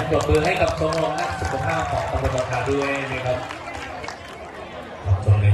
นะปรบมือให้กับชมรมนักสุขภาพของตำบลบางคาด้วยนะครับ